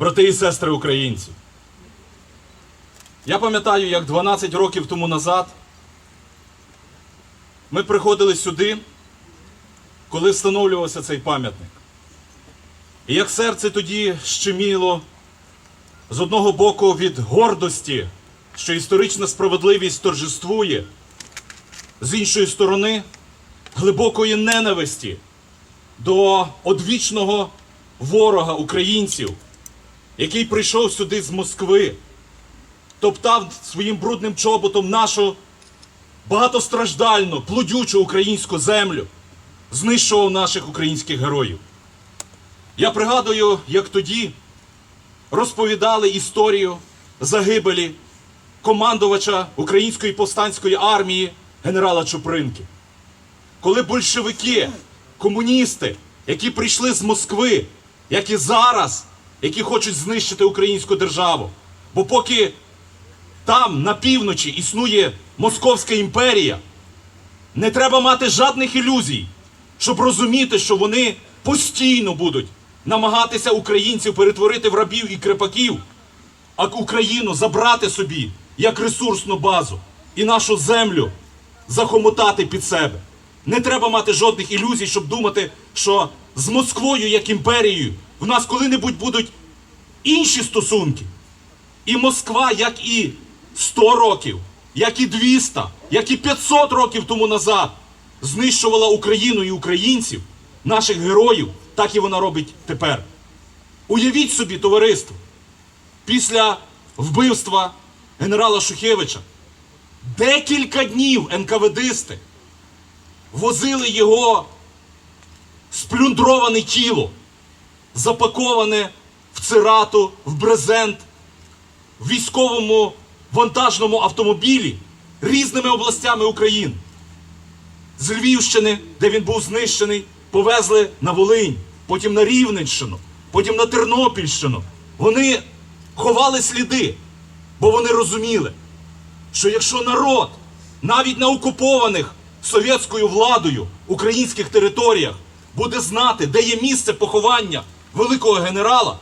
брати і сестри українці. Я пам'ятаю, як 12 років тому назад ми приходили сюди, коли встановлювався цей пам'ятник. І як серце тоді щеміло з одного боку від гордості, що історична справедливість торжествує, з іншої сторони глибокої ненависті до одвічного ворога українців, який прийшов сюди з Москви, топтав своїм брудним чоботом нашу багатостраждальну, плодючу українську землю, знищував наших українських героїв. Я пригадую, як тоді розповідали історію загибелі командувача Української повстанської армії генерала Чупринки. Коли большевики, комуністи, які прийшли з Москви, як і зараз, які хочуть знищити українську державу. Бо поки там, на півночі, існує Московська імперія, не треба мати жодних ілюзій, щоб розуміти, що вони постійно будуть намагатися українців перетворити в рабів і крепаків, а Україну забрати собі як ресурсну базу і нашу землю захомотати під себе. Не треба мати жодних ілюзій, щоб думати, що з Москвою як імперією в нас коли-небудь будуть інші стосунки. І Москва, як і 100 років, як і 200, як і 500 років тому назад знищувала Україну і українців, наших героїв, так і вона робить тепер. Уявіть собі, товариство, після вбивства генерала Шухевича декілька днів НКВДисти возили його сплюндроване тіло, запаковане в цирату, в брезент, в військовому вантажному автомобілі різними областями України. З Львівщини, де він був знищений, повезли на Волинь, потім на Рівненщину, потім на Тернопільщину. Вони ховали сліди, бо вони розуміли, що якщо народ навіть на окупованих совєтською владою українських територіях буде знати, де є місце поховання великого генерала,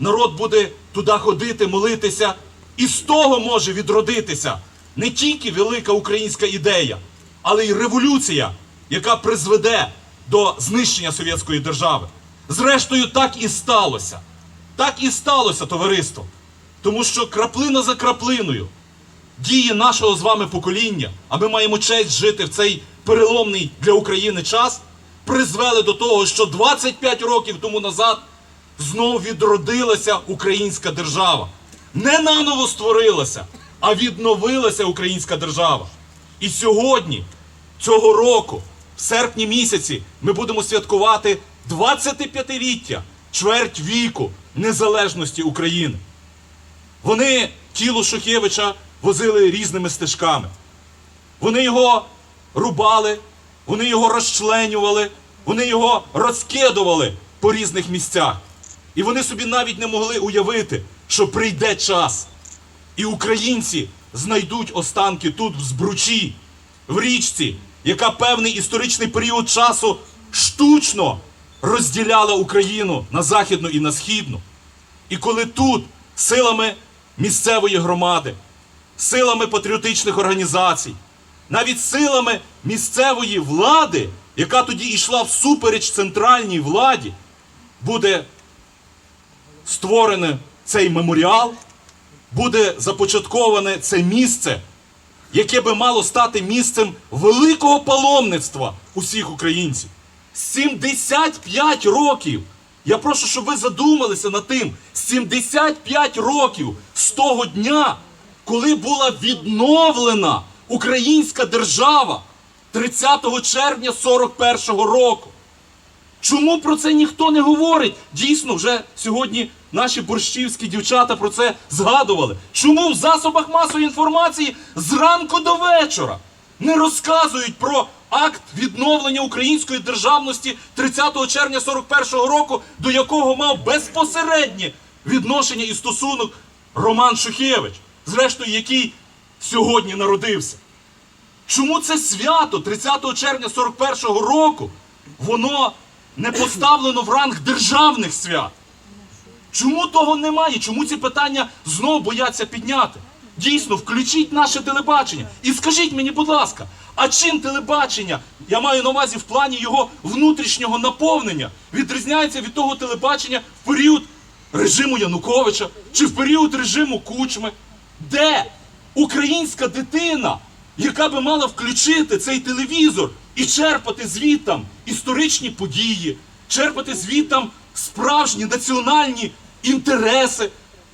народ буде туди ходити, молитися, і з того може відродитися не тільки велика українська ідея, але й революція, яка призведе до знищення совєтської держави. Зрештою, так і сталося. Так і сталося, товариство. Тому що краплина за краплиною дії нашого з вами покоління, а ми маємо честь жити в цей переломний для України час, призвели до того, що 25 років тому назад знов відродилася українська держава. Не наново створилася, а відновилася українська держава. І сьогодні, цього року, в серпні місяці, ми будемо святкувати 25-ліття, чверть віку незалежності України. Вони тіло Шухевича возили різними стежками. Вони його рубали, вони його розчленювали, вони його розкидували по різних місцях. І вони собі навіть не могли уявити, що прийде час. І українці знайдуть останки тут, в Збручі, в річці, яка певний історичний період часу штучно розділяла Україну на західну і на східну. І коли тут силами місцевої громади, силами патріотичних організацій, навіть силами місцевої влади, яка тоді йшла всупереч центральній владі, буде створений цей меморіал, буде започатковане це місце, яке би мало стати місцем великого паломництва усіх українців. 75 років. Я прошу, щоб ви задумалися над тим. 75 років з того дня, коли була відновлена українська держава 30 червня 41-го року. Чому про це ніхто не говорить? Дійсно, вже сьогодні наші борщівські дівчата про це згадували. Чому в засобах масової інформації зранку до вечора не розказують про акт відновлення української державності 30 червня 41-го року, до якого мав безпосереднє відношення і стосунок Роман Шухевич, зрештою, який сьогодні народився? Чому це свято 30 червня 41-го року воно не поставлено в ранг державних свят? Чому того немає? Чому ці питання знову бояться підняти? Дійсно, включіть наше телебачення і скажіть мені, будь ласка, а чим телебачення, я маю на увазі в плані його внутрішнього наповнення, відрізняється від того телебачення в період режиму Януковича чи в період режиму Кучми? Де українська дитина, яка би мала включити цей телевізор і черпати звідтам історичні події, черпати звідтам справжні національні інтереси,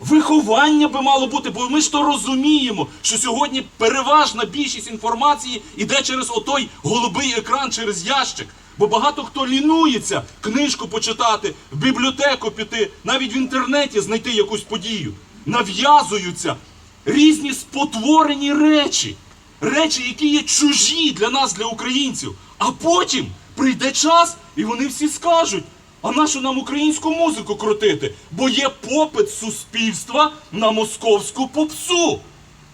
виховання би мало бути, бо ми ж то розуміємо, що сьогодні переважна більшість інформації йде через отой голубий екран, через ящик. Бо багато хто лінується книжку почитати, в бібліотеку піти, навіть в інтернеті знайти якусь подію. Нав'язуються різні спотворені речі, речі, які є чужі для нас, для українців. А потім прийде час, і вони всі скажуть: а нащо нам українську музику крутити? Бо є попит суспільства на московську попсу.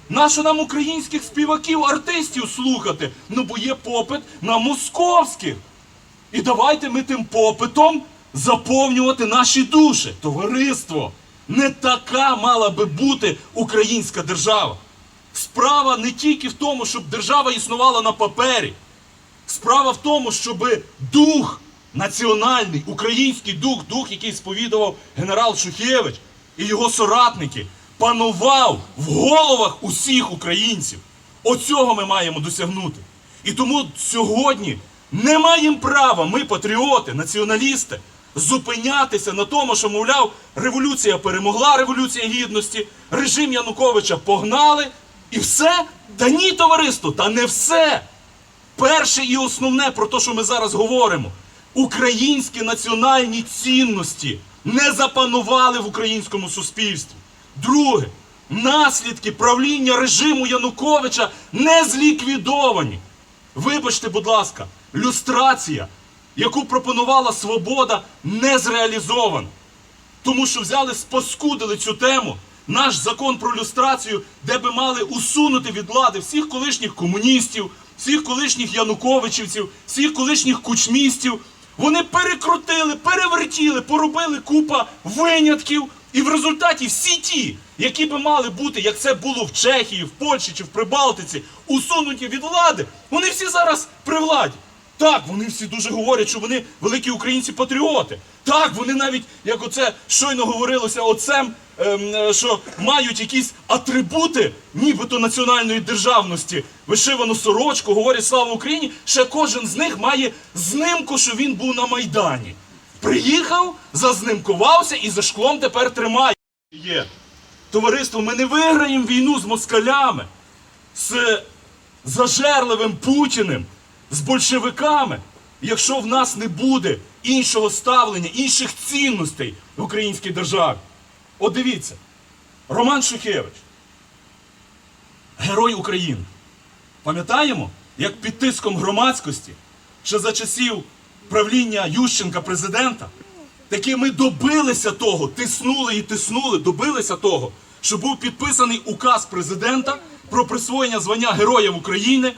Нащо нам українських співаків, артистів слухати? Ну бо є попит на московських. І давайте ми тим попитом заповнювати наші душі. Товариство. Не така мала би бути українська держава. Справа не тільки в тому, щоб держава існувала на папері. Справа в тому, щоб дух національний, український дух, дух, який сповідував генерал Шухевич і його соратники, панував в головах усіх українців. Оцього ми маємо досягнути. І тому сьогодні не маємо права, ми, патріоти, націоналісти, зупинятися на тому, що, мовляв, революція перемогла, революція гідності, режим Януковича погнали, і все. Та ні, товариство, та не все. Перше і основне про те, що ми зараз говоримо. Українські національні цінності не запанували в українському суспільстві. Друге, наслідки правління режиму Януковича не зліквідовані. Вибачте, будь ласка, люстрація, яку пропонувала свобода, не зреалізована. Тому що взяли, споскудили цю тему, наш закон про люстрацію, де би мали усунути від влади всіх колишніх комуністів, всіх колишніх януковичівців, всіх колишніх кучмістів. Вони перекрутили, перевертіли, поробили купа винятків. І в результаті всі ті, які би мали бути, як це було в Чехії, в Польщі чи в Прибалтиці, усунуті від влади, вони всі зараз при владі. Так, вони всі дуже говорять, що вони великі українці-патріоти. Так, вони навіть, як оце щойно говорилося отцем, що мають якісь атрибути, нібито національної державності, вишивану сорочку, говорять слава Україні. Ще кожен з них має знимку, що він був на Майдані. Приїхав, зазнимкувався і за шклом тепер тримає. Є. Товариство, ми не виграємо війну з москалями, з зажерливим Путіним, з большевиками, якщо в нас не буде іншого ставлення, інших цінностей в українській державі. От дивіться, Роман Шухевич, герой України. Пам'ятаємо, як під тиском громадськості, ще за часів правління Ющенка президента, таки ми добилися того, тиснули і тиснули, добилися того, що був підписаний указ президента про присвоєння звання Героїв України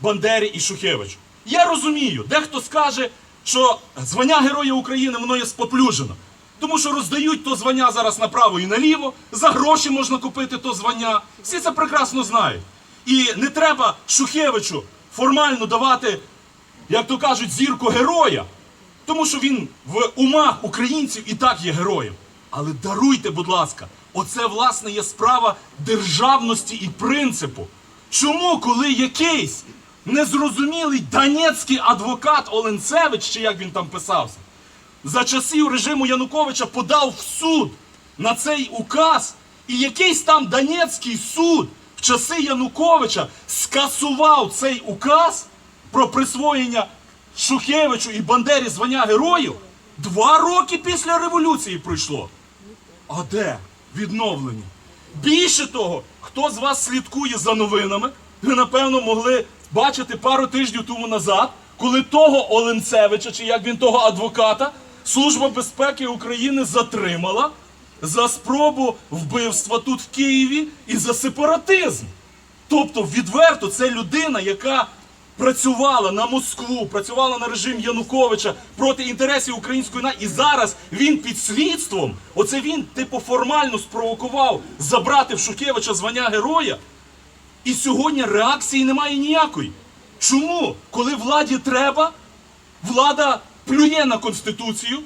Бандері і Шухевичу. Я розумію, дехто скаже, що звання Героя України воно є споплюжено. Тому що роздають то звання зараз направо і наліво, за гроші можна купити то звання. Всі це прекрасно знають. І не треба Шухевичу формально давати, як то кажуть, зірку героя, тому що він в умах українців і так є героєм. Але даруйте, будь ласка, оце власне є справа державності і принципу. Чому, коли якийсь незрозумілий донецький адвокат Оленцевич, чи як він там писався, за часів режиму Януковича подав в суд на цей указ, і якийсь там Донецький суд в часи Януковича скасував цей указ про присвоєння Шухевичу і Бандері звання героїв, два роки після революції пройшло. А де відновлення? Більше того, хто з вас слідкує за новинами, ви напевно могли бачити пару тижнів тому назад, коли того Оленцевича, чи як він того адвоката, Служба безпеки України затримала за спробу вбивства тут в Києві і за сепаратизм. Тобто, відверто, це людина, яка працювала на Москву, працювала на режим Януковича проти інтересів української нації. І зараз він під слідством. Оце він, типу, формально спровокував забрати в Шухевича звання героя. І сьогодні реакції немає ніякої. Чому? Коли владі треба, влада плює на Конституцію,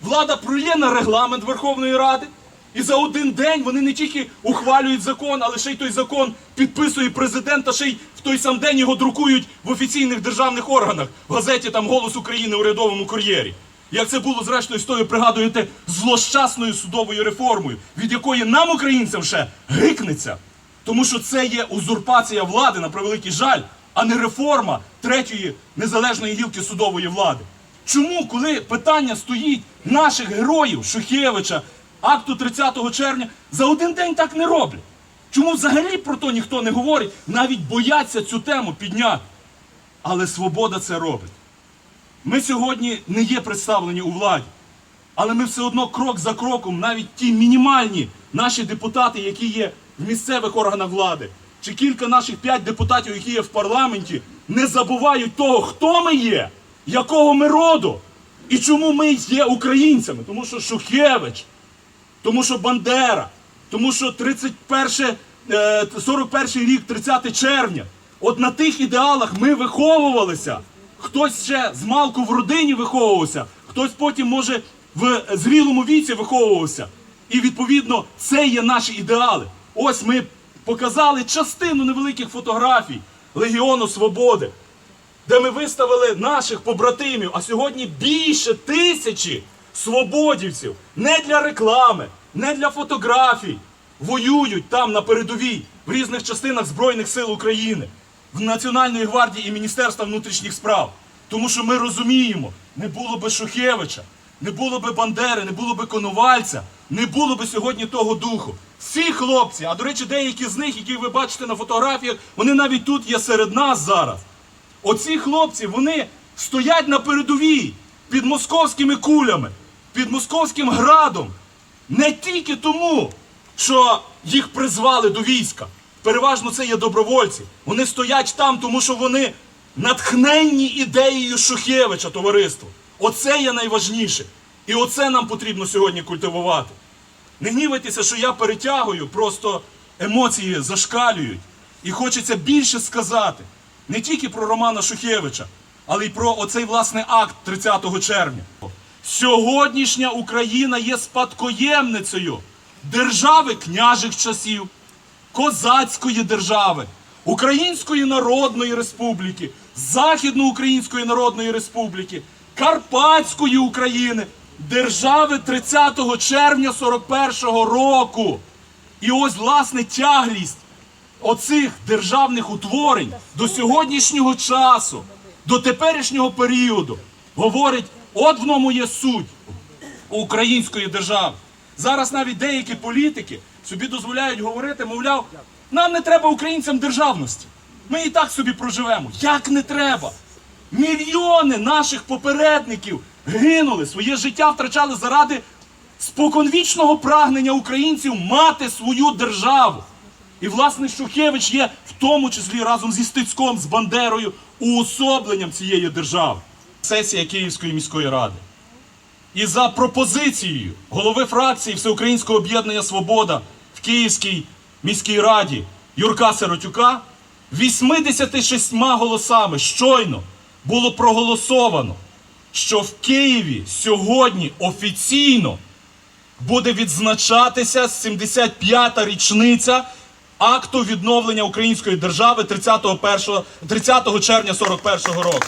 влада плює на регламент Верховної Ради. І за один день вони не тільки ухвалюють закон, але ще й той закон підписує президент, а ще й в той сам день його друкують в офіційних державних органах, в газеті там Голос України урядовому кур'єрі. Як це було зрештою з тою, пригадуєте, злощасною судовою реформою, від якої нам, українцям, ще гикнеться. Тому що це є узурпація влади, на превеликий жаль, а не реформа третьої незалежної гілки судової влади. Чому, коли питання стоїть наших героїв Шухевича, акту 30 червня, за один день так не роблять? Чому взагалі про то ніхто не говорить, навіть бояться цю тему підняти? Але свобода це робить. Ми сьогодні не є представлені у владі, але ми все одно крок за кроком, навіть ті мінімальні наші депутати, які є в місцевих органах влади, чи кілька наших п'ять депутатів, які є в парламенті, не забувають того, хто ми є, якого ми роду, і чому ми є українцями. Тому що Шухевич, тому що Бандера, тому що 31, е, 41 рік, 30 червня. От на тих ідеалах ми виховувалися. Хтось ще з малку в родині виховувався, хтось потім, може, в зрілому віці виховувався. І відповідно це є наші ідеали. Ось ми показали частину невеликих фотографій Легіону Свободи, де ми виставили наших побратимів, а сьогодні більше тисячі свободівців не для реклами, не для фотографій. Воюють там на передовій в різних частинах Збройних сил України, в Національної гвардії і Міністерства внутрішніх справ. Тому що ми розуміємо, не було би Шухевича, не було би Бандери, не було би Коновальця, не було би сьогодні того духу. Всі хлопці, а до речі, деякі з них, які ви бачите на фотографіях, вони навіть тут є серед нас зараз. Оці хлопці, вони стоять на передовій під московськими кулями, під московським градом. Не тільки тому, що їх призвали до війська. Переважно це є добровольці. Вони стоять там, тому що вони натхненні ідеєю Шухевича, товариство. Оце є найважніше. І оце нам потрібно сьогодні культивувати. Не гнівайтеся, що я перетягую, просто емоції зашкалюють. І хочеться більше сказати не тільки про Романа Шухевича, але й про оцей власне акт 30 червня. Сьогоднішня Україна є спадкоємницею держави княжих часів, козацької держави, Української Народної Республіки, Західноукраїнської Народної Республіки, Карпатської України, держави 30 червня 41-го року. І ось власне тяглість оцих державних утворень до сьогоднішнього часу, до теперішнього періоду говорить, от в ньому є суть української держави. Зараз навіть деякі політики собі дозволяють говорити, мовляв, нам не треба українцям державності. Ми і так собі проживемо. Як не треба? Мільйони наших попередників гинули, своє життя втрачали заради споконвічного прагнення українців мати свою державу. І власне Шухевич є в тому числі разом зі Стецьком, з Бандерою уособленням цієї держави. Сесія Київської міської ради. І за пропозицією голови фракції Всеукраїнського об'єднання Свобода в Київській міській раді Юрка Сиротюка 86 голосами щойно було проголосовано, що в Києві сьогодні офіційно буде відзначатися 75-та річниця акту відновлення української держави 30, 30 червня 41 року.